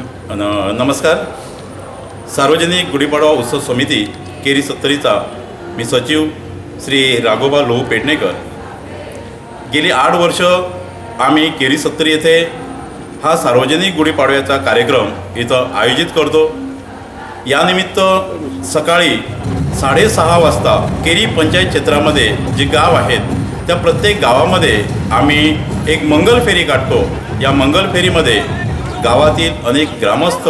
न- नमस्कार. सार्वजनिक गुढीपाडवा उत्सव समिती केरी सत्तरीचा मी सचिव श्री राघोबा लोहू पेडणेकर. गेली आठ वर्ष आम्ही केरी सत्तरी येथे हा सार्वजनिक गुढीपाडव्याचा कार्यक्रम इथं आयोजित करतो. यानिमित्त सकाळी साडेसहा वाजता केरी पंचायत क्षेत्रामध्ये जे गाव आहेत त्या प्रत्येक गावामध्ये आम्ही एक मंगल फेरी काढतो. या मंगल फेरीमध्ये गावातील अनेक ग्रामस्थ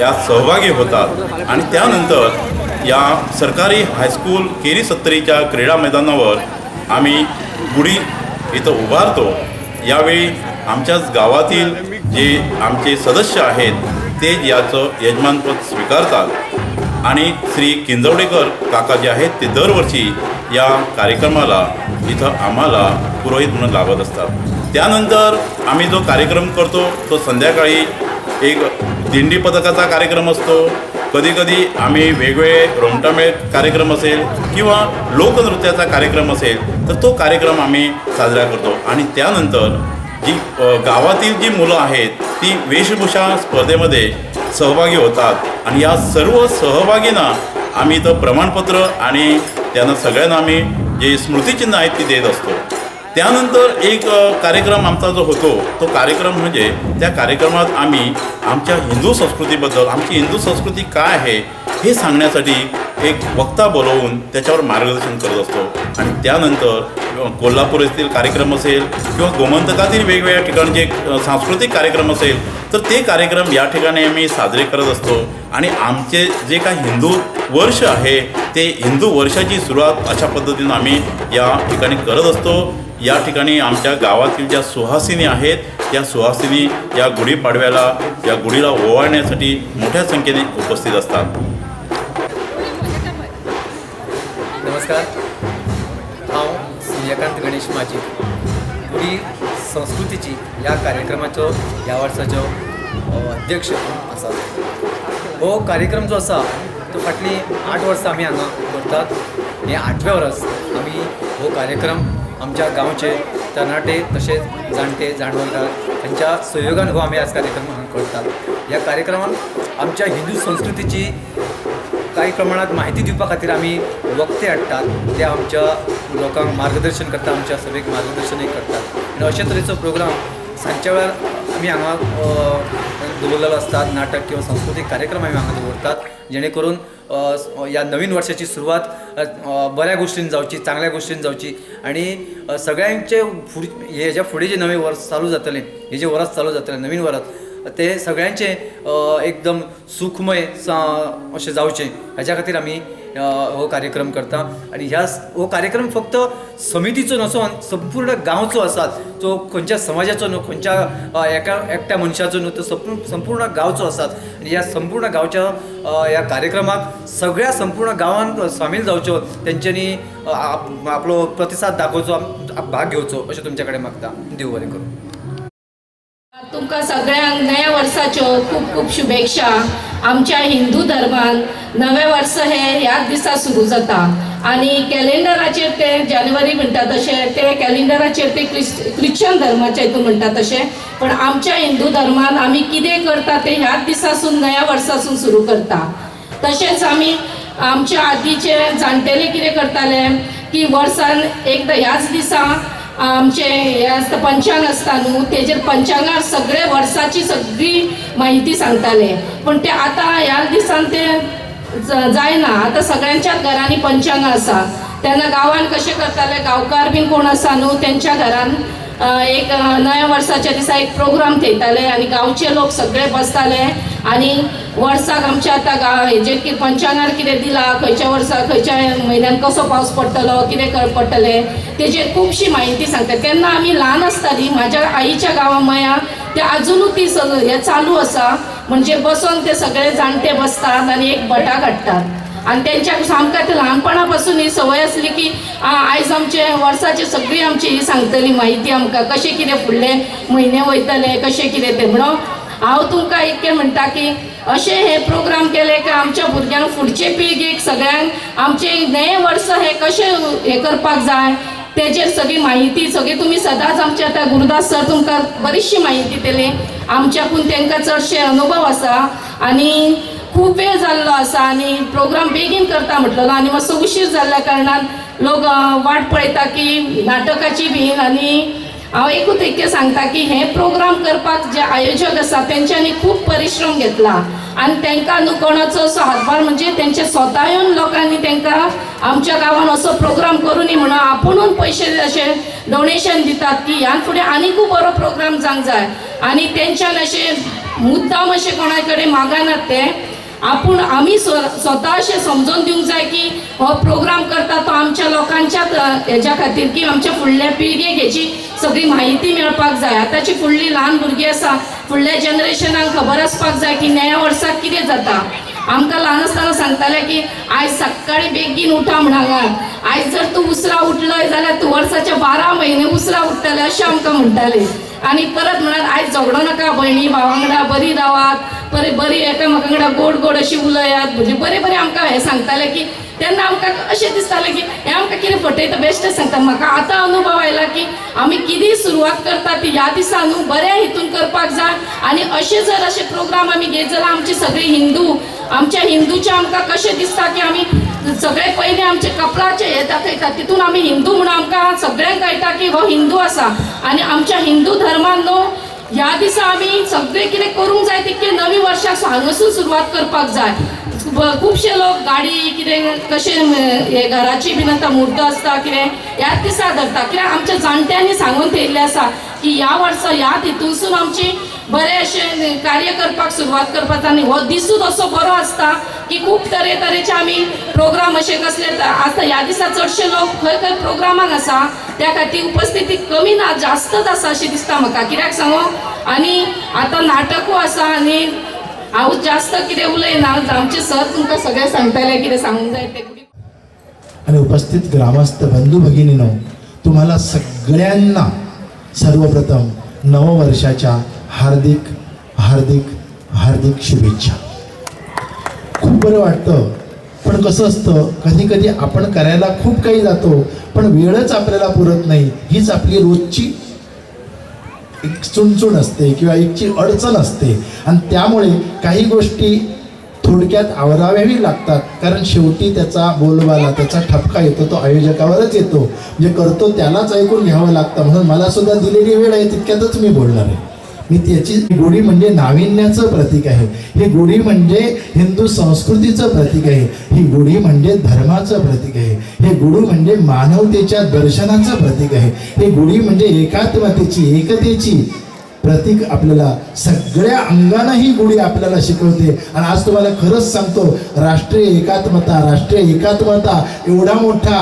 यात सहभागी होतात. आणि त्यानंतर या सरकारी हायस्कूल केरी सत्तरीच्या क्रीडा मैदानावर आम्ही गुढी इथं उभारतो. यावेळी आमच्याच गावातील जे आमचे सदस्य आहेत ते याचं यजमानपद स्वीकारतात. आणि श्री किंजवडेकर काका जे आहेत ते दरवर्षी या कार्यक्रमाला इथं आम्हाला पुरोहित म्हणून लाभत असतात. त्यानंतर आम्ही जो कार्यक्रम करतो तो संध्याकाळी एक दिंडी पथकाचा कार्यक्रम असतो. कधीकधी आम्ही वेगवेगळे रोमटामेळ कार्यक्रम असेल किंवा लोकनृत्याचा कार्यक्रम असेल तर तो कार्यक्रम आम्ही साजरा करतो. आणि त्यानंतर जी गावातील जी मुलं आहेत ती वेशभूषा स्पर्धेमध्ये सहभागी होतात. आणि या सर्व सहभागींना आम्ही इथं प्रमाणपत्र आणि त्यांना सगळ्यांना आम्ही जे स्मृतिचिन्ह आहेत ती देत असतो. त्यानंतर एक कार्यक्रम आमचा जो होतो तो कार्यक्रम म्हणजे त्या कार्यक्रमात आम्ही आमच्या हिंदू संस्कृतीबद्दल आमची हिंदू संस्कृती काय आहे हे सांगण्यासाठी एक वक्ता बोलवून त्याच्यावर मार्गदर्शन करत असतो. आणि त्यानंतर कोल्हापूर येथील कार्यक्रम असेल किंवा गोमंतकातील वेगवेगळ्या ठिकाणचे सांस्कृतिक कार्यक्रम असेल तर ते कार्यक्रम या ठिकाणी आम्ही साजरे करत असतो. आणि आमचे जे काय हिंदू वर्ष आहे ते हिंदू वर्षाची सुरुवात अशा पद्धतीनं आम्ही या ठिकाणी करत असतो. या ठिकाणी आमच्या गावातील ज्या सुहासिनी आहेत त्या सुहासिनी या गुढीपाडव्याला या गुढीला ओवाळण्यासाठी मोठ्या संख्येने उपस्थित असतात. नमस्कार. हांव सूर्यकांत गणेश माझी गुढी संस्कृतीची ह्या कार्यक्रमाचो ह्या वर्साचो अध्यक्ष आसा हो कार्यक्रम जो आसा तो फाटली आठ वर्सां आमी हांगा करतात. हे आठवे वर्स आमी हो कार्यक्रम आमच्या गांवचे तरणाटे तशेंच जाणटे जाणवलकार त्यांच्या सहयोगान हो आमी आज कार्यक्रम हांगा करतात. ह्या कार्यक्रमान आमच्या हिंदू संस्कृतीची काही प्रमाणात माहिती दिवपा खातीर आमी वक्ते हाडटात ते आमच्या लोकांक मार्गदर्शन करता आमच्या सभेक मार्गदर्शनय करतात. आनी अशे तरेचो प्रोग्राम सांच्या वेळार आमी हांगा अ, असतात आसतात नाटक किंवा सांस्कृतीक कार्यक्रम आमी हांगा दवरतात जेणे करून ह्या नवीन वर्षाची सुरवात बऱ्या गोश्टीन जावची चांगल्या गोश्टीन जावची आणि सगळ्यांचे फुड हेज्या फुडें जे नवें वर्स चालू जातलें हे जे चालू जातलें नवीन वरस ते सगळ्यांचे एकदम सुखमय अशें जावचें हाच्या खातीर आमी हो कार्यक्रम करता. आनी ह्या हो कार्यक्रम फक्त समितीचो नसून संपूर्ण गांवचो आसा तो खंयच्या समाजाचो न्हू खंयच्या एका एकट्या मनशाचो न्हू तो संपूर्ण संपूर्ण गांवचो आसात आनी ह्या संपूर्ण गांवच्या ह्या कार्यक्रमाक सगळ्या संपूर्ण गांवांत सामील जावच्यो तेंच्यांनी आप- आपलो प्रतिसाद दाखोवचो भाग घेवचो अशें तुमचे कडेन मागता. देव बरें करूं. तुमकां सगळ्यांक नव्या वर्साच्यो खूब खूब शुभेच्छा. आमच्या हिंदू धर्मान नवें वर्स हे ह्याच दिसा सुरू जाता. आनी कॅलेंडराचेर ते जानेवारी म्हणटा तशें ते कॅलेंडराचेर ते क्रिस् क्रिश्चन धर्माचे हितून म्हणटा तशें. पण आमच्या हिंदू धर्मान आमी कितें करता ते ह्याच दिसासून नव्या वर्सासून सुरू करता. तशेंच आमी आमच्या आदीचे जाणटेले कितें करताले की वर्सान एकदां ह्याच दिसा आमचे हे आसता पंचांग आसता न्हू तेजेर पंचांगार सगळे वर्साची सगळी माहिती सांगताले. पण ते आतां ह्या दिसान ते जायना. आतां सगळ्यांच्याच घरांनी पंचांग आसा तेन्ना गांवान कशें करताले? गांवकार बीन कोण आसा न्हू तेंच्या घरान एक नव्या वर्साच्या दिसा एक प्रोग्राम थेयताले आनी गांवचे लोक सगळे बसताले आनी वर्साक आमच्या आतां गांव हेजेर की पंचांगार कितें दिलां खंयच्या वर्सा खंयच्या म्हयन्यान कसो पावस पडटलो कितें कर पडटलें तेजेर खुबशी म्हायती सांगतात. तेन्ना आमी ल्हान आसतालीं म्हाज्या आईच्या गांवां मया ते आजुनूय ती सग हें चालू आसा म्हणजे बसोन ते सगळे जाणटे बसतात आनी एक भटा हाडटात आणि त्यांच्या सामका लहानपणापासून ल्हानपणा पासून ही संवय असली की आयज आमचे वर्साची सगळी आमची ही सांगतली माहिती आमकां. कशें कितें फुडले म्हयने वयतले कशें कितें ते म्हणून. हांव तुमकां इतकें म्हणटा की असे हे प्रोग्राम केले की आमच्या भुरग्यांक फुडचे पिळगेक सगळ्यांक आमचे नये वर्स हे कशें हे करपाक जाय? तेजेर सगळी माहिती सगळी तुमी सदांच आमचे आतां गुरुदास सर तुमकां बरीचशी माहिती दिली. आमच्याकून तांकां चडशे अनुभव आसा. आनी खूब वेळ जाल्लो आसा आनी प्रोग्राम बेगीन करता म्हटलेलो आनी मातसो उशीर जाल्ल्या कारणान लोक वाट पळयता की नाटकाची बीन आनी हांव एकूच एक सांगता की हे प्रोग्राम करपाक जे आयोजक आसा तेंच्यांनी खूब परिश्रम घेतला. आनी तांकां न्हू कोणाचो असो हातभार म्हणजे तेंचे स्वता येवन लोकांनी तांकां आमच्या गांवान असो प्रोग्राम करूनी म्हणून आपुणून पयशे अशें डोनेशन दितात की ह्यान फुडें आनीकूय बरो प्रोग्राम जावंक जाय आनी तेंच्यान अशें मुद्दाम अशें कोणा कडेन मागनात ते आपूण आमी स्व स्वता अशें समजून दिवंक जाय की हो प्रोग्राम करता तो आमच्या लोकांच्या हेज्या खातीर की आमच्या फुडल्या पिळगेक हेची सगळी म्हायती मेळपाक जाय. आतांची फुडलीं ल्हान भुरगीं आसा फुडल्या जनरेशनाक खबर आसपाक जाय की नव्या वर्साक कितें जाता. आमकां ल्हान आसतना सांगताले की आयज सकाळीं बेगीन उठा म्हणांगात आयज जर तूं उसरा उठलय जाल्यार तूं वर्साचे बारा म्हयने उसरा उठतले अशें आमकां म्हणटाले. आनी परत म्हणात आयज झगडो नाका भयणी भावांगडा बरी रावात. बरी बरी कडेन गोड गोड अशी उलयात. म्हणजे बरे बरे आमकां हे सांगताले की तेन्ना आमकां अशें दिसतालें की हें आमकां कितें फटयता बेश्टें सांगता म्हाका आतां अनुभव आयला की आमी कितें सुरवात करता ती ह्या दिसा न्हू बऱ्या हितून करपाक जाय आनी अशें जर अशे प्रोग्राम आमी घेत जाल्यार आमची सगळे हिंदू आमच्या हिंदूचे आमकां कशें दिसता की आमी सगळे पयलीं आमचे कपलाचे हे दाखयता तितून आमी हिंदू म्हणून आमकां सगळ्यांक कळटा की हो हिंदू आसा आनी आमच्या हिंदू धर्मान न्हू ह्या दिसा आमी सगळें कितें करूंक जाय तितके नवी वर्साक हांगासून सुरवात करपाक जाय. खुबशे लोक गाडी कितें कशें हे घराची बीन आतां मुर्त आसता कितें ह्याच दिसा धरता. कित्याक आमच्या जाणट्यांनी सांगून थेयल्लें आसा की ह्या वर्सा ह्या हितूनसून आमची बरें अशें कार्य करपाक सुरवात करपाक आनी हो दिसूच असो बरो आसता की खूब तरे तरेचे आमी प्रोग्राम अशे कसले आतां ह्या दिसा चडशे लोक खंय खंय प्रोग्रामाक आसा त्या खातीर उपस्थिती कमी ना जास्तच आसा अशी दिसता म्हाका कित्याक सांगू? आनी आतां नाटकू आसा आनी हांव जास्त कितें उलयना आमचे सर तुमकां सगळें सांगतले कितें सांगूंक जाय ते आणि उपस्थित ग्रामस्थ बंधू भगिनीनो तुम्हाला सगळ्यांना सर्वप्रथम नववर्षाच्या हार्दिक हार्दिक हार्दिक शुभेच्छा. खूप बरं वाटतं. पण कसं असतं कधी कधी आपण करायला खूप काही जातो. पण वेळच आपल्याला पुरत नाही. हीच आपली रोजची एक चुणचुण असते किंवा एकची अडचण असते. आणि त्यामुळे काही गोष्टी थोडक्यात आवराव्याही लागतात. कारण शेवटी त्याचा बोलबाला त्याचा ठपका येतो तो आयोजकावरच येतो. म्हणजे करतो त्यालाच ऐकून घ्यावं लागतं. म्हणून मला सुद्धा दिलेली वेळ आहे तितक्यातच मी बोलणार आहे. मी त्याची गुढी म्हणजे नाविन्याचं प्रतीक आहे. ही गुढी म्हणजे हिंदू संस्कृतीचं प्रतीक आहे. ही गुढी म्हणजे धर्माचं प्रतीक आहे. हे गुढी म्हणजे मानवतेच्या दर्शनाचं प्रतीक आहे. हे गुढी म्हणजे एकात्मतेची एकतेची प्रतीक आपल्याला सगळ्या अंगानं ही गुढी आपल्याला शिकवते. आणि आज तुम्हाला खरंच सांगतो राष्ट्रीय एकात्मता राष्ट्रीय एकात्मता एवढा मोठा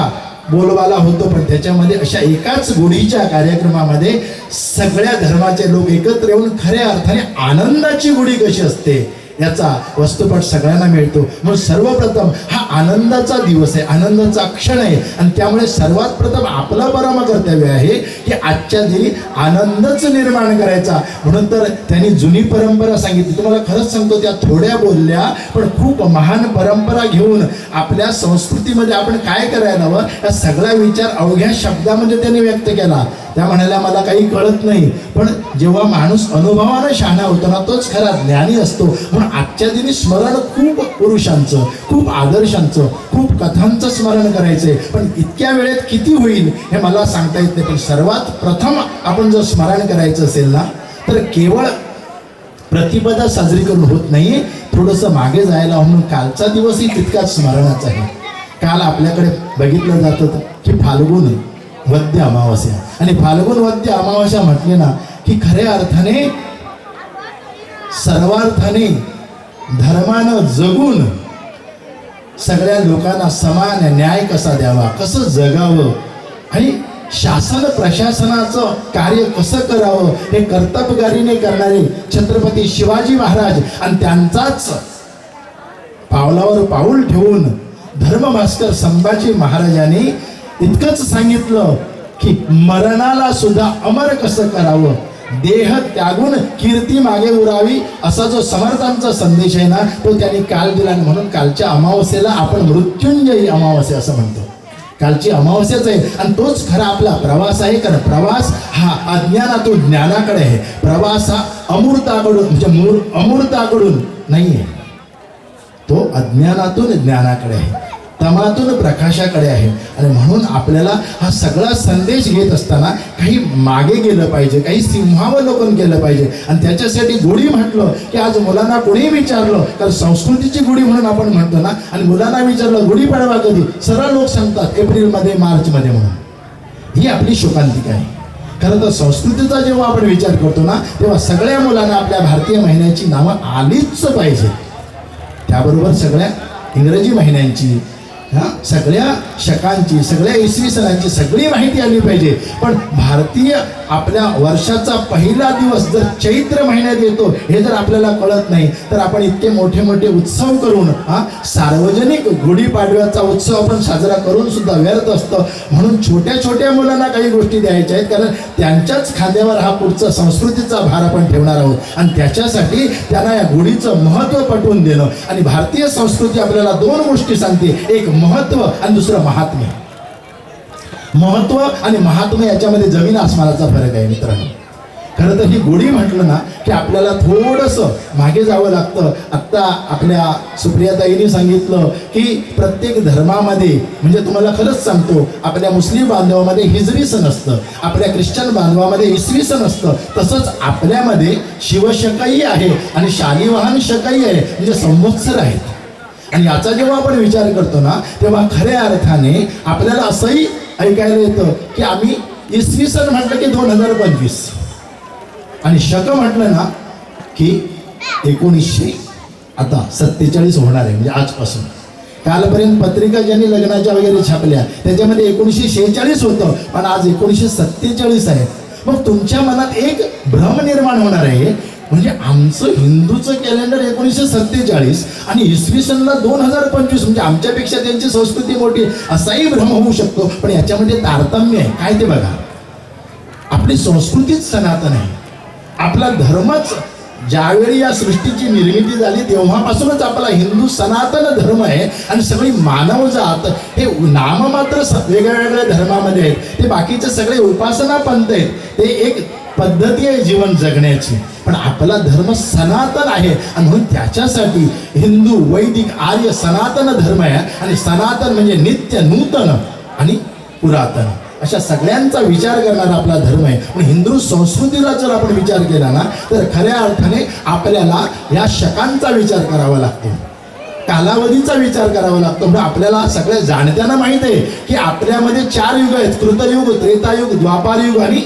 बोलबाला होतो पण त्याच्यामध्ये अशा एकाच गुढीच्या कार्यक्रमामध्ये सगळ्या धर्माचे लोक एकत्र येऊन खऱ्या अर्थाने आनंदाची गुढी कशी असते? याचा वस्तुपट सगळ्यांना मिळतो. म्हणून सर्वप्रथम हा आनंदाचा दिवस आहे आनंदाचा क्षण आहे. आणि त्यामुळे सर्वात प्रथम आपला परम कर्तव्य आहे की आजच्या दिनी आनंदच निर्माण करायचा. म्हणून तर त्यांनी जुनी परंपरा सांगितली. तुम्हाला खरंच सांगतो त्या थोड्या बोलल्या पण खूप महान परंपरा घेऊन आपल्या संस्कृतीमध्ये आपण काय करायला हवं? या सगळा विचार अवघ्या शब्दामध्ये त्यांनी व्यक्त केला. त्या म्हणाल्या मला काही कळत नाही पण जेव्हा माणूस अनुभवानं शहाणा होतो ना तोच खरा ज्ञानी असतो. म्हणून आजच्या दिनी स्मरण खूप पुरुषांचं खूप आदर्शांचं खूप कथांचं स्मरण करायचंय. पण इतक्या वेळेत किती होईल हे मला सांगता येत नाही. पण सर्वात प्रथम आपण जर स्मरण करायचं असेल ना तर केवळ प्रतिपदा साजरी करून होत नाही थोडंसं मागे जायला म्हणून कालचा दिवसही तितकाच स्मरणाचा आहे. काल आपल्याकडे बघितलं जातं की फाल्गुन वद्य अमावस्या. आणि फाल्गुन वद्य अमावस्या म्हटले ना की खऱ्या अर्थाने सर्वार्थाने धर्मानं जगून सगळ्या लोकांना समान न्याय कसा द्यावा कसं जगावं आणि शासन प्रशासनाचं कार्य कसं करावं हे कर्तबगारीने करणारे छत्रपती शिवाजी महाराज आणि त्यांचाच पावलावर पाऊल ठेवून धर्मभास्कर संभाजी महाराजांनी इतकंच सांगितलं की मरणाला सुद्धा अमर कसं करावं? देह त्यागून कीर्ती मागे उरावी असा जो समर्थांचा संदेश आहे ना तो त्यांनी काल दिला आणि म्हणून कालच्या अमावस्येला आपण मृत्युंजयी अमावस्या असं म्हणतो. कालची अमावस्याच आहे. आणि तोच खरा आपला प्रवास आहे कारण प्रवास हा अज्ञानातून ज्ञानाकडे आहे. प्रवास हा अमूर्ताकडून म्हणजे मूर अमूर्ताकडून नाही आहे तो अज्ञानातून ज्ञानाकडे आहे. तमातून प्रकाशाकडे आहे. आणि म्हणून आपल्याला हा सगळा संदेश घेत असताना काही मागे गेलं पाहिजे काही सिंहावलोकन केलं पाहिजे. आणि त्याच्यासाठी गुढी म्हटलं की आज मुलांना कोणी विचारलं कारण संस्कृतीची गुढी म्हणून आपण म्हणतो ना आणि मुलांना विचारलं गुढीपाडवा कधी? सरळ लोक सांगतात एप्रिलमध्ये मार्चमध्ये म्हणून. ही आपली शोकांतिका आहे. खरं तर संस्कृतीचा जेव्हा आपण विचार करतो ना तेव्हा सगळ्या मुलांना आपल्या भारतीय महिन्याची नावं आलीच पाहिजे. त्याबरोबर सगळ्या इंग्रजी महिन्यांची हा? सगळ्या शकांची सगळ्या इसवी सणांची सगळी माहिती आली पाहिजे. पण भारतीय आपल्या वर्षाचा पहिला दिवस जर चैत्र महिन्यात येतो हे जर आपल्याला कळत नाही तर आपण इतके मोठे मोठे उत्सव करून हा सार्वजनिक गुढीपाडव्याचा उत्सव आपण साजरा करून सुद्धा व्यर्थ असतं. म्हणून छोट्या छोट्या मुलांना काही गोष्टी द्यायच्या आहेत कारण त्यांच्याच खांद्यावर हा पुढचा संस्कृतीचा भार आपण ठेवणार आहोत. आणि त्याच्यासाठी त्यांना या गुढीचं महत्त्व पटवून देणं. आणि भारतीय संस्कृती आपल्याला दोन गोष्टी सांगते. एक महत्त्व आणि दुसरं महात्म्य. महत्त्व आणि महात्म्य याच्यामध्ये जमीन आसमानाचा फरक आहे मित्रांनो. खरं तर ही गोडी म्हटलं ना की आपल्याला थोडंसं मागे जावं लागतं. आत्ता आपल्या सुप्रियाताईने सांगितलं की प्रत्येक धर्मामध्ये म्हणजे तुम्हाला खरंच सांगतो आपल्या मुस्लिम बांधवामध्ये हिजरी सण असतं आपल्या ख्रिश्चन बांधवामध्ये इसवी सण असतं तसंच आपल्यामध्ये शिवशकाई आहे आणि शालिवाहन शकाई आहे म्हणजे संवत्सर आहेत. आणि याचा जेव्हा आपण विचार करतो ना तेव्हा खऱ्या अर्थाने आपल्याला असंही ऐकायला येतं की आम्ही इसवी सन म्हटलं की दोन हजार पंचवीस. आणि शक म्हटलं ना की एकोणीसशे आता सत्तेचाळीस होणार आहे म्हणजे आजपासून. कालपर्यंत पत्रिका ज्यांनी लग्नाच्या वगैरे छापल्या त्याच्यामध्ये एकोणीसशे शेहेचाळीस होतं पण आज एकोणीसशे सत्तेचाळीस आहे मग तुमच्या मनात एक भ्रम निर्माण होणार आहे म्हणजे आमचं हिंदूचं कॅलेंडर एकोणीसशे सत्तेचाळीस आणि इसवी सनला दोन हजार पंचवीस म्हणजे आमच्यापेक्षा त्यांची संस्कृती मोठी असाही भ्रम होऊ शकतो. पण याच्यामध्ये तारतम्य आहे. काय ते बघा. आपली संस्कृतीच सनातन आहे. आपला धर्मच ज्यावेळी या सृष्टीची निर्मिती झाली तेव्हापासूनच आपला हिंदू सनातन धर्म आहे आणि सगळी मानवजात हे नाम मात्र वेगळ्या वेगळ्या धर्मामध्ये आहेत. ते बाकीचे सगळे उपासना पंत आहेत. ते एक पद्धती आहे जीवन जगण्याची. पण आपला धर्म सनातन आहे. आणि म्हणून त्याच्यासाठी हिंदू वैदिक आर्य सनातन धर्म आहे. आणि सनातन म्हणजे नित्य नूतन आणि पुरातन. अशा सगळ्यांचा विचार करणारा आपला धर्म आहे. पण हिंदू संस्कृतीला जर आपण विचार केला ना तर खऱ्या अर्थाने आपल्याला या शकांचा विचार करावा लागतो. कालावधीचा विचार करावा लागतो. म्हणजे आपल्याला सगळ्या जाणत्यांना माहीत आहे की आपल्यामध्ये चार युग आहेत. कृतयुग त्रेतायुग द्वापारयुग आणि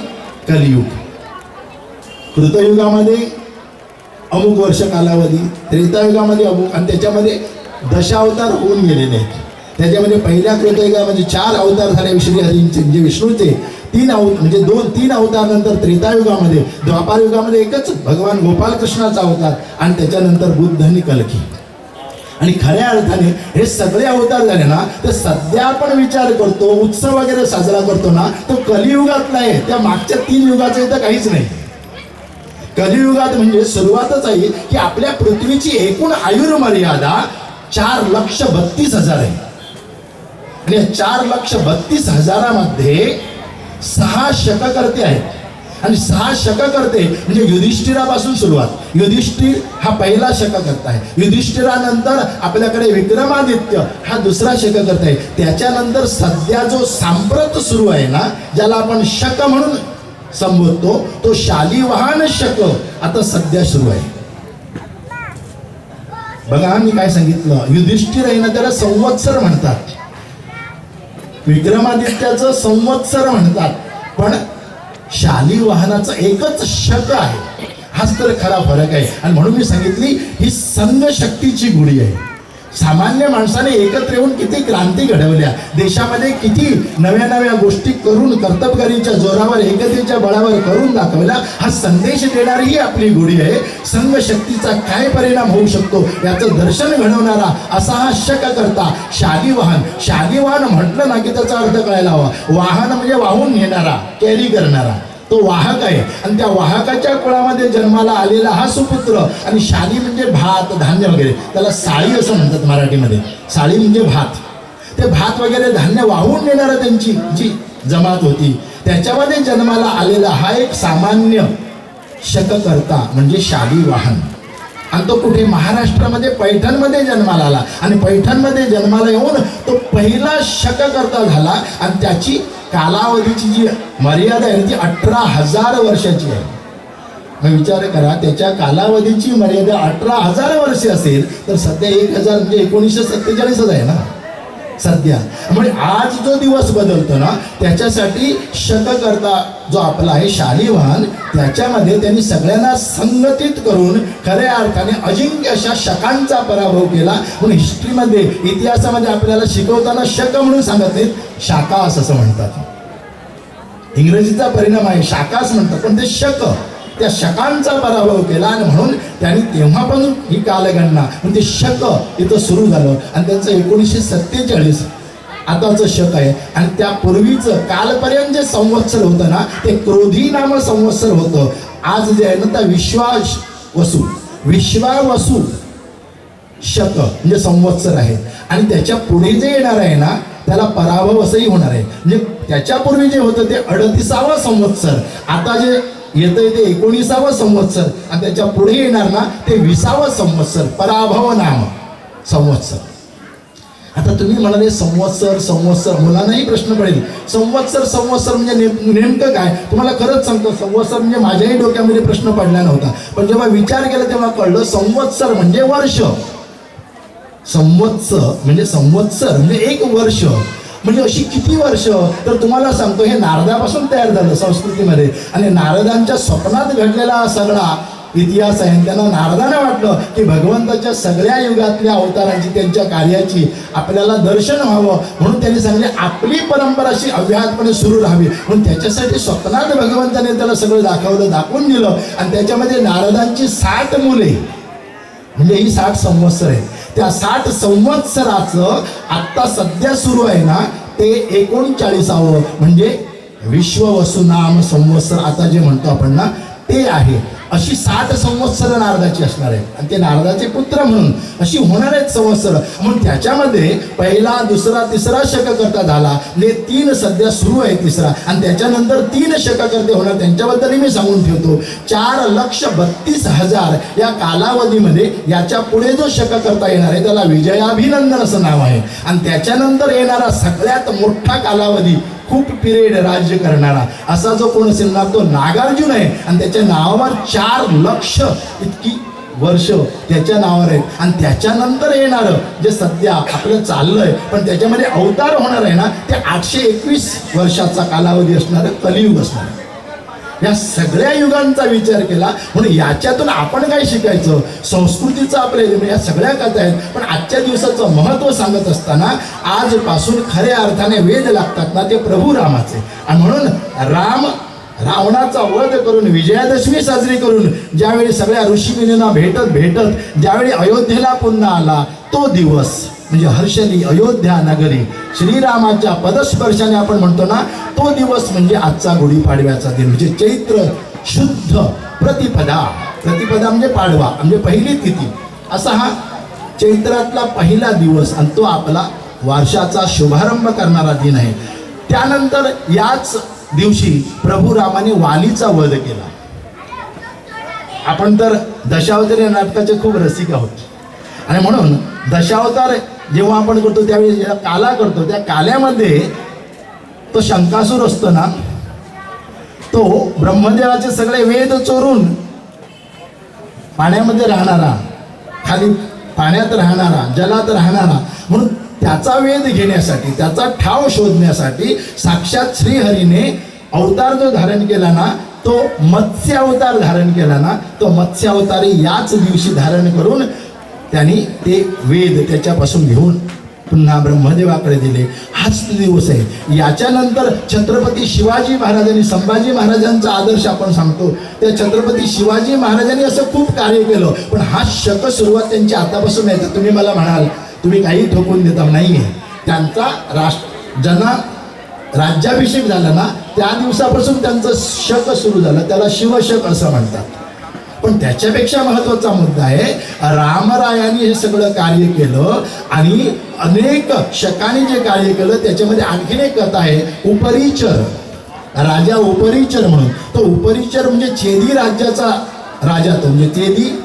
कलियुग. कृतयुगामध्ये अमुक वर्ष कालावधी त्रेतायुगामध्ये अमुक आणि त्याच्यामध्ये दशावतार होऊन गेलेले आहेत त्याच्यामध्ये पहिल्या कृतयुगामध्ये चार अवतार झाले श्री हरींचे म्हणजे विष्णूचे तीन अव म्हणजे दोन तीन अवतार नंतर त्रेतायुगामध्ये द्वापारयुगामध्ये एकच भगवान गोपालकृष्णाचा अवतार आणि त्याच्यानंतर बुद्ध आणि कलकी आणि खऱ्या अर्थाने हे सगळे अवतार झाले ना तर सध्या आपण विचार करतो उत्सव वगैरे साजरा करतो ना तो कलियुगातला आहे. त्या मागच्या तीन युगाचं इथं काहीच नाही. कलियुगात म्हणजे सुरुवातच आहे की आपल्या पृथ्वीची एकूण आयुर्मर्यादा चार लक्ष बत्तीस हजार आहे. आणि या चार लक्ष बत्तीस हजारामध्ये सहा शककर्ते आहेत. आणि सहा शककर्ते म्हणजे युधिष्ठिरापासून सुरुवात. युधिष्ठिर हा पहिला शककर्ता आहे. युधिष्ठिरानंतर आपल्याकडे विक्रमादित्य हा दुसरा शककर्ता आहे. त्याच्यानंतर सध्या जो सांप्रत सुरू आहे ना ज्याला आपण शक म्हणून संबोधतो तो शालिवाहन शक आता सध्या सुरू आहे. बघा मी काय सांगितलं? युधिष्ठिर आहे ना त्याला संवत्सर म्हणतात. विक्रमादित्याचं संवत्सर म्हणतात. पण शालिवाहनाचा एकच शक आहे. हाच तर खरा फरक आहे. आणि म्हणून मी सांगितली ही संघ शक्तीची गुढी आहे. सामान्य माणसाने एकत्र येऊन किती क्रांती घडवल्या. देशामध्ये किती नव्या नव्या गोष्टी करून कर्तबगारीच्या जोरावर एकतेच्या बळावर करून दाखवल्या हा संदेश देणारी ही आपली गुढी आहे. संघ शक्तीचा काय परिणाम होऊ शकतो? याचं दर्शन घडवणारा असा हा शक करता शालिवाहन शालिवाहन म्हटलं ना की त्याचा अर्थ कळायला हवा. वाहन म्हणजे वाहून नेणारा कॅरी करणारा. तो वाहक आहे. आणि त्या वाहकाच्या कुळामध्ये जन्माला आलेला हा सुपुत्र आणि शाली म्हणजे भात धान्य वगैरे. त्याला साळी असं म्हणतात मराठीमध्ये. साळी म्हणजे भात. ते भात वगैरे धान्य वाहून नेणारं त्यांची जी जमात होती. त्याच्यामध्ये जन्माला आलेला हा एक सामान्य शककर्ता म्हणजे शाली वाहन. आणि तो कुठे? महाराष्ट्रामध्ये पैठणमध्ये जन्माला आला. आणि पैठणमध्ये जन्माला येऊन तो पहिला शककर्ता झाला. आणि त्याची कालावधीची जी मर्यादा आहे ती अठरा हजार वर्षाची आहे. मग विचार करा त्याच्या कालावधीची मर्यादा अठरा हजार वर्ष असेल तर सध्या एक हजार म्हणजे एकोणीसशे सत्तेचाळीसच आहे ना. सध्या. म्हणजे आज जो दिवस बदलतो ना त्याच्यासाठी शतकर्ता जो आपला आहे शालिवान त्याच्यामध्ये त्यांनी सगळ्यांना संघटित करून खऱ्या अर्थाने अजिंक्य अशा शकांचा पराभव केला. म्हणून हिस्ट्रीमध्ये इतिहासामध्ये आपल्याला शिकवताना शक म्हणून सांगत नाहीत शाकास असं म्हणतात. इंग्रजीचा परिणाम आहे शाकास म्हणतात पण ते शक. त्या शकांचा पराभव केला आणि म्हणून त्यांनी तेव्हापासून ही कालगणना म्हणजे शक इथं सुरू झालं. आणि त्यांचं एकोणीसशे सत्तेचाळीस आताचं शक आहे. आणि त्यापूर्वीचं कालपर्यंत जे संवत्सर होतं ना ते क्रोधी नाम संवत्सर होतं. आज जे आहे ना त्या विश्वास वसू विश्वावसू शक म्हणजे संवत्सर आहे. आणि त्याच्या पुढे जे येणार आहे ना त्याला पराभव असंही होणार आहे. म्हणजे त्याच्यापूर्वी जे होतं ते अडतीसावं संवत्सर. आता जे येतंय ते एकोणीसावं संवत्सर. आणि त्याच्या पुढे येणार ना ते विसावं संवत्सर. पराभव नाम. संवत्सर. आता तुम्ही म्हणाले संवत्सर संवत्सर. मुलांनाही प्रश्न पडेल. संवत्सर संवत्सर म्हणजे नेम- नेमकं काय? तुम्हाला खरंच सांगतो संवत्सर म्हणजे माझ्याही डोक्यामध्ये प्रश्न पडला नव्हता. पण जेव्हा विचार केला तेव्हा कळलं संवत्सर म्हणजे वर्ष. संवत्सर म्हणजे संवत्सर म्हणजे एक वर्ष. म्हणजे अशी किती वर्ष? तर तुम्हाला सांगतो हे नारदापासून तयार झालं संस्कृतीमध्ये. आणि नारदांच्या स्वप्नात घडलेला हा सगळा इतिहास आहे. त्यांना नारदाने वाटलं की भगवंताच्या सगळ्या युगातल्या अवतारांची त्यांच्या कार्याची आपल्याला दर्शन व्हावं. म्हणून त्यांनी सांगले आपली परंपरा अशी अव्याहतपणे सुरू राहावी. म्हणून त्याच्यासाठी स्वप्नात भगवंताने त्याला सगळं दाखवलं दाखवून दिलं. आणि त्याच्यामध्ये नारदांची साठ मुले. म्हणजे ही साठ संवत्सर आहे त्या साठ संवत्सराचं आत्ता सध्या सुरू आहे ना ते एकोणचाळीसावं म्हणजे विश्ववसुनाम संवत्सर आता जे म्हणतो आपण ना ते आहे. अशी साठ संवत्सर नारदाची असणार आहे आणि ते नारदाचे पुत्र म्हणून अशी होणार आहेत संवत्सर. म्हणून त्याच्यामध्ये पहिला दुसरा तिसरा शककर्ता झाला. म्हणजे तीन सध्या सुरू आहे तिसरा. आणि त्याच्यानंतर तीन शककर्ते होणार. त्यांच्याबद्दलही मी सांगून ठेवतो. चार लक्ष बत्तीस हजार या कालावधीमध्ये याच्यापुढे जो शककर्ता येणार आहे त्याला विजयाभिनंदन असं नाव आहे. आणि त्याच्यानंतर येणारा सगळ्यात मोठा कालावधी खूप पिरियड राज्य करणारा. असा जो कोण असेल ना तो नागार्जुन आहे. आणि त्याच्या नावावर चार लक्ष इतकी वर्ष त्याच्या नावावर आहेत. आणि त्याच्यानंतर येणारं जे सध्या आपलं चाललंय पण त्याच्यामध्ये अवतार होणार आहे ना ते आठशे एकवीस वर्षाचा कालावधी असणार कलियुग असणार आहे. या सगळ्या युगांचा विचार केला. म्हणून याच्यातून आपण काय शिकायचं? संस्कृतीचं आपल्या या सगळ्या कथा आहेत. पण आजच्या दिवसाचं महत्त्व सांगत असताना आजपासून खऱ्या अर्थाने वेद लागतात ना ते प्रभू रामाचे. आणि म्हणून राम रावणाचा वध करून विजयादशमी साजरी करून ज्यावेळी सगळ्या ऋषीमुनींना भेटत भेटत ज्यावेळी अयोध्येला पुन्हा आला तो दिवस म्हणजे हर्षली अयोध्या नगरी श्रीरामाच्या पदस्पर्शाने आपण म्हणतो ना तो दिवस म्हणजे आजचा गुढीपाडव्याचा दिन म्हणजे चैत्र शुद्ध प्रतिपदा. प्रतिपदा म्हणजे पाडवा म्हणजे पहिली तिथी. असा हा चैत्रातला पहिला दिवस आणि तो आपला वर्षाचा शुभारंभ करणारा दिन आहे. त्यानंतर याच दिवशी प्रभू रामाने वालीचा वध केला. आपण तर दशावतारी नाटकाचे खूप रसिक आहोत. आणि म्हणून दशावतार जेव्हा आपण करतो त्यावेळेस जेव्हा काला करतो त्या काल्यामध्ये तो शंकासूर असतो ना तो ब्रह्मदेवाचे सगळे वेद चोरून पाण्यामध्ये राहणारा खाली पाण्यात राहणारा जलात राहणारा म्हणून त्याचा वेध घेण्यासाठी त्याचा ठाव शोधण्यासाठी साक्षात श्रीहरीने अवतार जो धारण केला ना तो मत्स्य अवतार धारण केला ना तो मत्स्य अवतारी याच दिवशी धारण करून त्यांनी ते वेद त्याच्यापासून घेऊन पुन्हा ब्रह्मदेवाकडे दिले. हाच तो दिवस आहे. याच्यानंतर छत्रपती शिवाजी महाराजांनी संभाजी महाराजांचा आदर्श आपण सांगतो. त्या छत्रपती शिवाजी महाराजांनी असं खूप कार्य केलं. पण हा शक सुरुवात त्यांची आतापासून आहे. तर तुम्ही मला म्हणाल तुम्ही काही ठोकून देता नाही आहे त्यांचा राष्ट्र ज्यांना राज्याभिषेक झाला ना त्या दिवसापासून त्यांचं शक सुरू झालं. त्याला शिवशक असं म्हणतात. पण त्याच्यापेक्षा महत्त्वाचा मुद्दा आहे रामरायांनी हे सगळं कार्य केलं आणि अनेक शकाने जे कार्य केलं त्याच्यामध्ये आणखीन एक कथा आहे उपरिचर. राजा उपरिचर म्हणून. तो उपरिचर म्हणजे चेदी राज्याचा राजा तो म्हणजे चेदी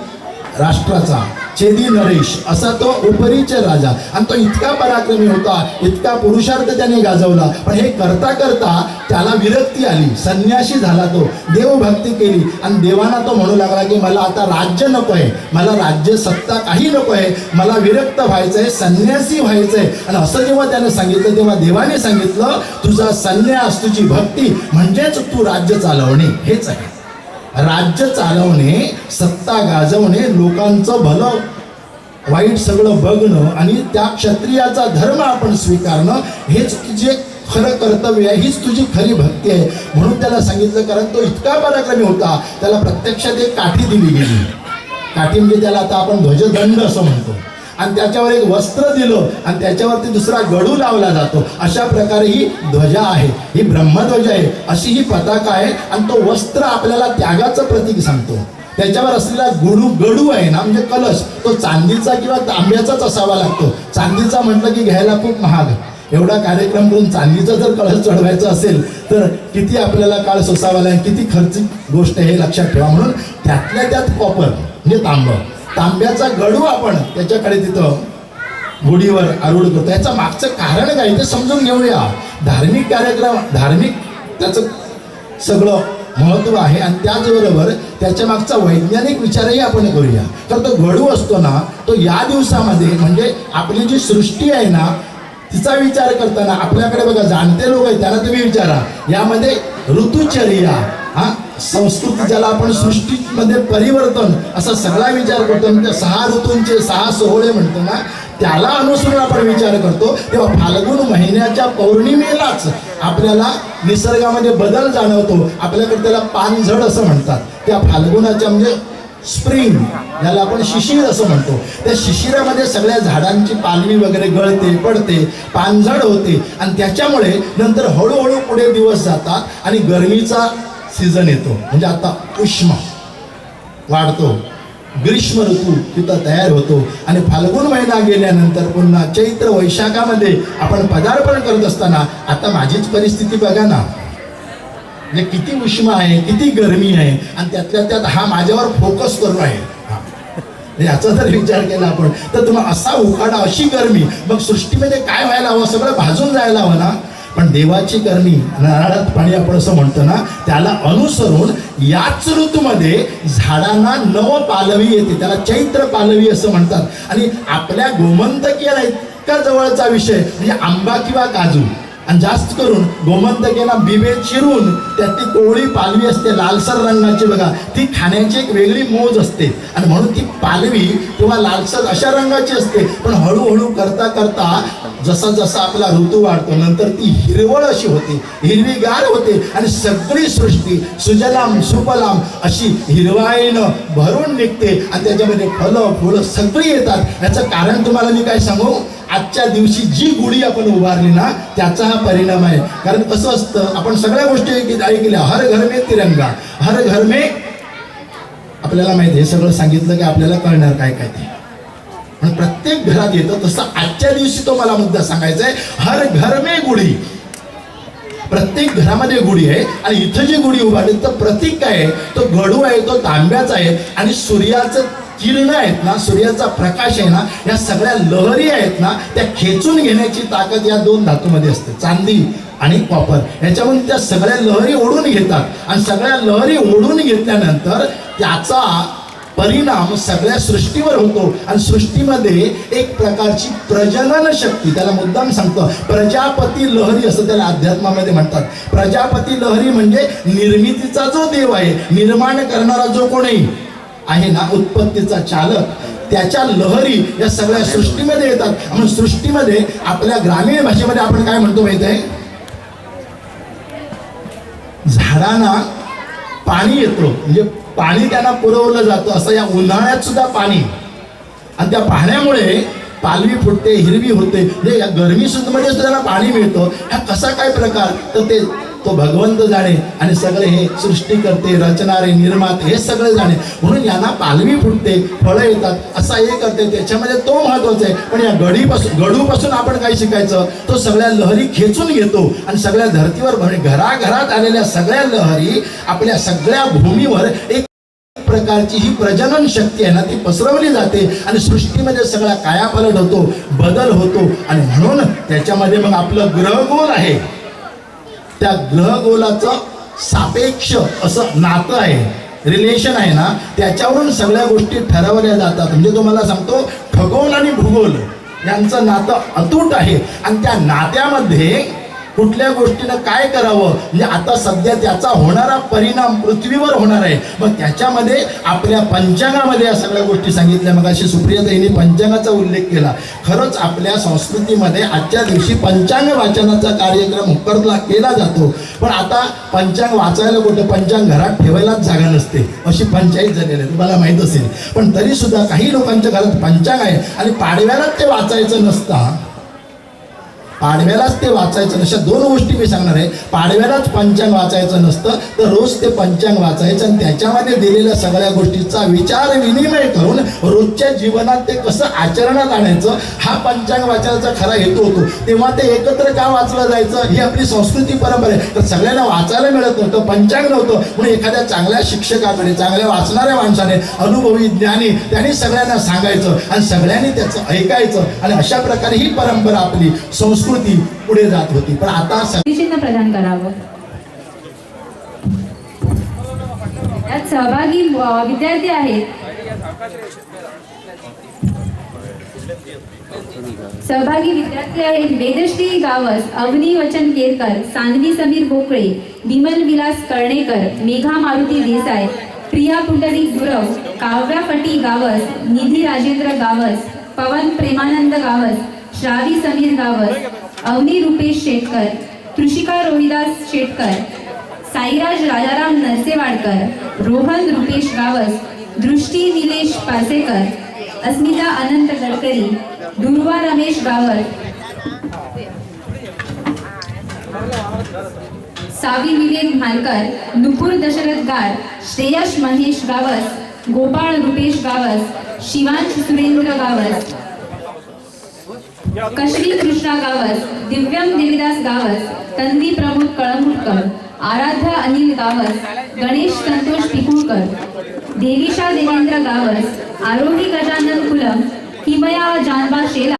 राष्ट्राचा. चेदी नरेश असा तो उपरीचे राजा. आणि तो इतका पराक्रमी होता इतका पुरुषार्थ त्याने गाजवला. पण हे करता करता त्याला विरक्ती आली संन्याशी झाला तो देवभक्ती केली. आणि देवाना तो म्हणू लागला की मला आता राज्य नको आहे मला राज्य सत्ता काही नको आहे मला विरक्त व्हायचं आहे संन्यासी व्हायचं आहे आणि असं जेव्हा त्याने सांगितलं तेव्हा देवाने सांगितलं तुझा संन्यास तुझी भक्ती म्हणजेच तू राज्य चालवणे. हेच आहे. राज्य चालवणे सत्ता गाजवणे लोकांचं भलं वाईट सगळं बघणं आणि त्या क्षत्रियाचा धर्म आपण स्वीकारणं हेच जे खरं कर्तव्य आहे हीच तुझी खरी भक्ती आहे. म्हणून त्याला सांगितलं कारण तो इतका पराक्रमी होता त्याला प्रत्यक्षात एक काठी दिली गेली. काठी म्हणजे त्याला आता आपण ध्वजदंड असं म्हणतो. आणि त्याच्यावर एक वस्त्र दिलं आणि त्याच्यावरती दुसरा गडू लावला जातो. अशा प्रकारे ही ध्वजा आहे. ही ब्रह्मध्वजा आहे. अशी ही पताका आहे. आणि तो वस्त्र आपल्याला त्यागाचं प्रतीक सांगतो. त्याच्यावर असलेला गुडू गडू आहे ना म्हणजे कलश तो चांदीचा किंवा तांब्याचाच असावा लागतो. चांदीचा म्हटलं की घ्यायला खूप महाग. एवढा कार्यक्रम करून चांदीचा जर कळस चढवायचा असेल तर किती आपल्याला काळ सोसावा लागेल किती खर्चिक गोष्ट आहे हे लक्षात ठेवा म्हणून त्यातल्या त्यात कॉपर म्हणजे तांबं. तांब्याचा गडू आपण त्याच्याकडे तिथं गुढीवर आरूढ करतो. याचं मागचं कारण काय ते समजून घेऊया. धार्मिक कार्यक्रम धार्मिक त्याचं सगळं महत्त्व आहे आणि त्याचबरोबर त्याच्या मागचा वैज्ञानिक विचारही आपण करूया. तर तो गडू असतो ना तो या दिवसामध्ये म्हणजे आपली जी सृष्टी आहे ना तिचा विचार करताना आपल्याकडे बघा जाणते लोक आहेत त्यांना तुम्ही विचारा. यामध्ये ऋतुचर्या हा? संस्कृती ज्याला आपण सृष्टीमध्ये परिवर्तन असा सगळा विचार करतो म्हणजे सहा ऋतूंचे सहा सोहळे म्हणतो ना त्याला अनुसरून आपण विचार करतो. तेव्हा फाल्गुन महिन्याच्या पौर्णिमेलाच आपल्याला निसर्गामध्ये बदल जाणवतो. आपल्याकडे त्याला पानझड असं म्हणतात. त्या फाल्गुनाच्या म्हणजे स्प्रिंग याला आपण शिशिर असं म्हणतो. त्या शिशिरामध्ये सगळ्या झाडांची पालवी वगैरे गळते पडते पानझड होते. आणि त्याच्यामुळे नंतर हळूहळू पुढे दिवस जातात आणि गरमीचा सीझन येतो. म्हणजे आता उष्म वाढतो. ग्रीष्म ऋतू तिथं तयार होतो. आणि फाल्गुन महिना गेल्यानंतर पुन्हा चैत्र वैशाखामध्ये आपण पदार्पण करत असताना आता माझीच परिस्थिती बघा ना. म्हणजे किती उष्म आहे किती गरमी आहे आणि त्यातल्या त्यात हा माझ्यावर फोकस करून आहे. हा. म्हणजे याचा जर विचार केला आपण तर तुम्हाला असा उकाडा अशी गरमी मग सृष्टीमध्ये काय व्हायला हवं? सगळं भाजून जायला हवं ना. पण देवाची करणी नारळात पाणी आपण असं म्हणतो ना त्याला अनुसरून याच ऋतूमध्ये झाडांना नव पालवी येते. त्याला चैत्र पालवी असं म्हणतात. आणि आपल्या गोमंतकीयाला इतका जवळचा विषय म्हणजे आंबा किंवा काजू. आणि जास्त करून गोमंतकेला बिबे चिरून त्यातली कोवळी पालवी असते लालसर रंगाची बघा. ती खाण्याची एक वेगळी मोज असते. आणि म्हणून ती पालवी किंवा लालसर अशा रंगाची असते. पण हळूहळू करता करता जसा जसा आपला ऋतू वाढतो नंतर ती हिरवळ अशी होते हिरवीगार होते. आणि सगळी सृष्टी सुजलाम सुपलाम अशी हिरवाईनं भरून निघते. आणि त्याच्यामध्ये फलं फुलं सगळी येतात. याचं कारण तुम्हाला मी काय सांगू? आजच्या दिवशी जी गुढी आपण उभारली ना त्याचा हा परिणाम आहे. कारण कसं असतं आपण सगळ्या गोष्टी ऐक- ऐकल्या. हर घर में तिरंगा. हर घर में आपल्याला माहिती हे सगळं सांगितलं की आपल्याला कळणार काय काय ते. पण प्रत्येक घरात येतं तसं आजच्या दिवशी तो मला मुद्दा सांगायचा आहे हर घर में गुढी. प्रत्येक घरामध्ये गुढी आहे आणि इथं जी गुढी उभारली तर प्रतीक काय आहे? तो गडू आहे तो तांब्याचा आहे आणि सूर्याचं किरण आहेत ना सूर्याचा प्रकाश आहे ना या सगळ्या लहरी आहेत ना त्या खेचून घेण्याची ताकद या दोन धातूमध्ये असते. चांदी आणि कॉपर याच्यामधून त्या सगळ्या लहरी ओढून घेतात. आणि सगळ्या लहरी ओढून घेतल्यानंतर त्याचा परिणाम सगळ्या सृष्टीवर होतो. आणि सृष्टीमध्ये एक प्रकारची प्रजनन शक्ती त्याला मुद्दाम सांगतो. प्रजापती लहरी असं त्याला अध्यात्मामध्ये म्हणतात. प्रजापती लहरी म्हणजे निर्मितीचा जो देव आहे निर्माण करणारा जो कोणी आहे ना उत्पत्तीचा चालक. त्याच्या लहरी या सगळ्या सृष्टीमध्ये येतात. म्हणून सृष्टीमध्ये आपल्या ग्रामीण भाषेमध्ये आपण काय म्हणतो माहीत आहे? झाडांना पाणी येतो. म्हणजे पाणी त्यांना पुरवलं जातं. असं या उन्हाळ्यात सुद्धा पाणी. आणि त्या पाण्यामुळे पालवी फुटते हिरवी होते. म्हणजे या गरमी सुद्धा म्हणजे सुद्धा त्यांना पाणी मिळतं. हा कसा काय प्रकार? तर ते तो भगवंत जाणे आणि सगळे हे सृष्टी करते रचणारे निर्माते हे सगळे जाणे. म्हणून यांना पालवी फुटते फळं येतात असा हे करते त्याच्यामध्ये तो महत्त्वाचा आहे. पण या गडीपासून गडूपासून आपण काय शिकायचं? तो सगळ्या लहरी खेचून घेतो आणि सगळ्या धर्तीवर म्हणजे घराघरात आलेल्या सगळ्या लहरी आपल्या सगळ्या भूमीवर एक प्रकारची ही प्रजनन शक्ती आहे ना ती पसरवली जाते आणि सृष्टीमध्ये सगळा कायापलट होतो बदल होतो. आणि म्हणून त्याच्यामध्ये मग आपलं ग्रहगोल आहे. त्या ग्रहगोलाचं सापेक्ष असं नातं आहे रिलेशन आहे ना त्याच्यावरून सगळ्या गोष्टी ठरवल्या जातात. म्हणजे तुम्हाला सांगतो खगोल आणि भूगोल यांचं नातं अतूट आहे. आणि त्या नात्यामध्ये कुठल्या गोष्टीनं काय करावं? हे आता सध्या त्याचा होणारा परिणाम पृथ्वीवर होणार आहे. मग त्याच्यामध्ये आपल्या पंचांगामध्ये या सगळ्या गोष्टी सांगितल्या. मग अशी सुप्रियाताईंनी पंचांगाचा उल्लेख केला. खरंच आपल्या संस्कृतीमध्ये आजच्या दिवशी पंचांग वाचनाचा कार्यक्रम उकरला केला जातो. पण आता पंचांग वाचायला कुठं? पंचांग घरात ठेवायलाच जागा नसते. अशी पंचायत झालेली आहे. तुम्हाला माहीत असेल. पण तरी सुद्धा काही लोकांच्या घरात पंचांग आहे आणि पाडव्यालाच ते वाचायचं नसतं. पाडव्यालाच ते वाचायचं अशा दोन गोष्टी मी सांगणार आहे. पाडव्यालाच पंचांग वाचायचं नसतं तर रोज ते पंचांग वाचायचं आणि त्याच्यामध्ये दिलेल्या सगळ्या गोष्टीचा विचार विनिमय करून रोजच्या जीवनात ते कसं आचरणात आणायचं हा पंचांग वाचनाचा खरा हेतू होतो. तेव्हा ते एकत्र का वाचलं जायचं ही आपली संस्कृती परंपरा आहे. तर सगळ्यांना वाचायला मिळत नव्हतं पंचांग नव्हतं. म्हणून एखाद्या चांगल्या शिक्षकाकडे चांगल्या वाचणाऱ्या माणसाने अनुभवी ज्ञानी त्यांनी सगळ्यांना सांगायचं आणि सगळ्यांनी त्याचं ऐकायचं. आणि अशा प्रकारे ही परंपरा आपली संस्कृती संस्कृती पुढे जात होती. पण आता चिन्ह प्रदान करावं. यात सहभागी विद्यार्थी आहेत. सहभागी विद्यार्थी आहेत वेदश्री गावस अवनी वचन केरकर सान्वी समीर भोकळे विमल विलास कर्णेकर मेघा मारुती देसाई प्रिया पुंडलिक गुरव काव्या पटी गावस निधी राजेंद्र गावस पवन प्रेमानंद गावस श्रावी समीर गावस अवनी रुपेश शेटकर कृषिका रोहिदास शेटकर साईराज राजाराम नरसेवाडकर रोहन रुपेश गावस दृष्टी निलेश पारसेकर अस्मिता अनंत गडकरी दुर्वा रमेश गावत सावी विवेक भालकर नुपूर दशरथ गाड श्रेयश महेश गावस गोपाळ रुपेश गावस शिवांश सुरेंद्र गावस कश्री कृष्णा गावस दिव्यम देविदास गावस तन्वी प्रमोद कळंगुटकर आराध्या अनिल गावस गणेश संतोष पिकुळकर देविशा देवेंद्र गावस आरोही गजानन कुलम हिमया जानबा शेला